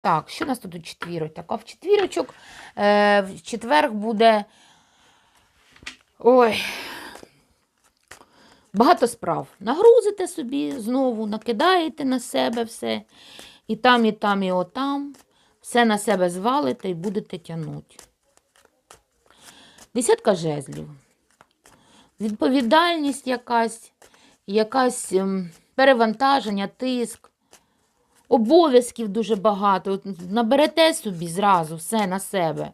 Так, що у нас тут у четвірок? А в четвірочок е, в четверг буде. Ой. Багато справ. Нагрузите собі знову, накидаєте на себе все. І там, і там, і отам. Все на себе звалите і будете тягнути. Десятка жезлів. Відповідальність якась, якась ем, перевантаження, тиск. Обов'язків дуже багато. От Наберете собі зразу все на себе.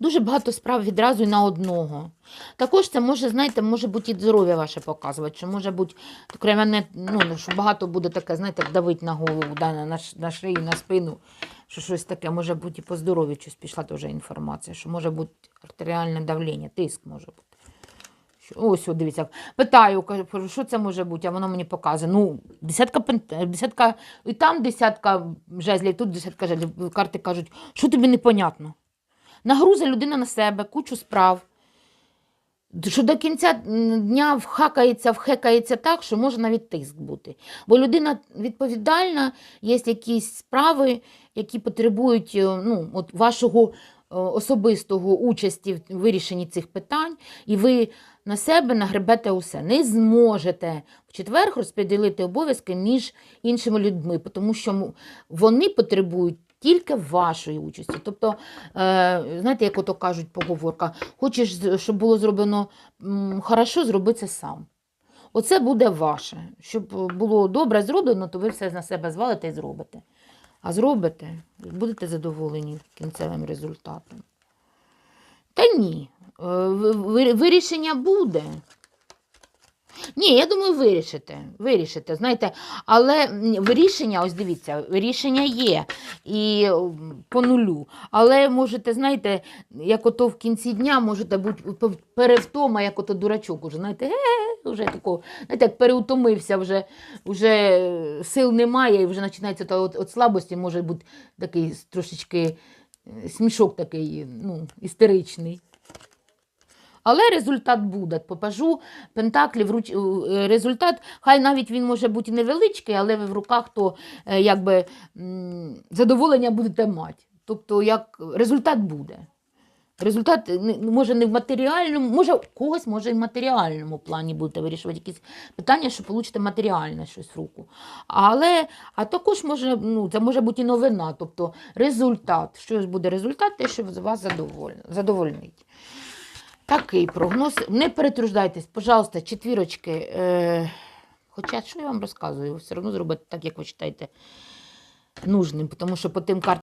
Дуже багато справ відразу і на одного. Також це може, знаєте, може бути і здоров'я ваше показувати, що може бути крем'яне, ну, що багато буде таке, знаєте, давить на голову, да, на, на шию, на спину, що щось таке, може бути і по здоров'ю щось пішла теж інформація, що може бути артеріальне давлення, тиск може бути. Ось, от дивіться, питаю, кажу, що це може бути, а воно мені показує. Ну, десятка, десятка, і там десятка жезлів, і тут десятка жезлів. Карти кажуть, що тобі непонятно. Нагруза людина на себе, кучу справ. Що до кінця дня вхакається, вхекається так, що може навіть тиск бути. Бо людина відповідальна, є якісь справи, які потребують е, ну, от вашого особистого участі в вирішенні цих питань, і ви на себе нагребете усе. Не зможете в четвер розподілити обов'язки між іншими людьми, тому що вони потребують тільки вашої участі. Тобто, е, знаєте, як ото кажуть поговорка, хочеш, щоб було зроблено хорошо, зроби це сам. Оце буде ваше. Щоб було добре зроблено, то ви все на себе звалите і зробите. А зробите, будете задоволені кінцевим результатом. Та ні, е, ви- ви- вирішення буде. Ні, я думаю, вирішите. Вирішите, знаєте, але рішення, ось дивіться, рішення є і по нулю. Але можете, знаєте, як ото в кінці дня можете бути перевтома, як ото дурачок уже, знаєте, е, вже такого, знаєте, як переутомився, вже, вже сил немає, і вже починається та от, от слабості, може бути такий трошечки е, смішок такий, ну, істеричний. Але результат буде. Попажу пентаклів, руч... е, результат, хай навіть він може бути невеличкий, але ви в руках то е, якби задоволення будете мати. Тобто, як результат буде. Результат е, може не в матеріальному, може когось може і в матеріальному плані будете вирішувати якісь питання, що получите матеріальне щось в руку. Але а також може, ну, це може бути і новина, тобто результат. Що буде результат, те, що вас задоволь... задовольнить. Такий прогноз. Не перетруждайтесь, пожалуйста, четвірочки. Е... Хоча, що я вам розказую, все одно зробите так, як ви вважаєте нужним, тому що по тим картам.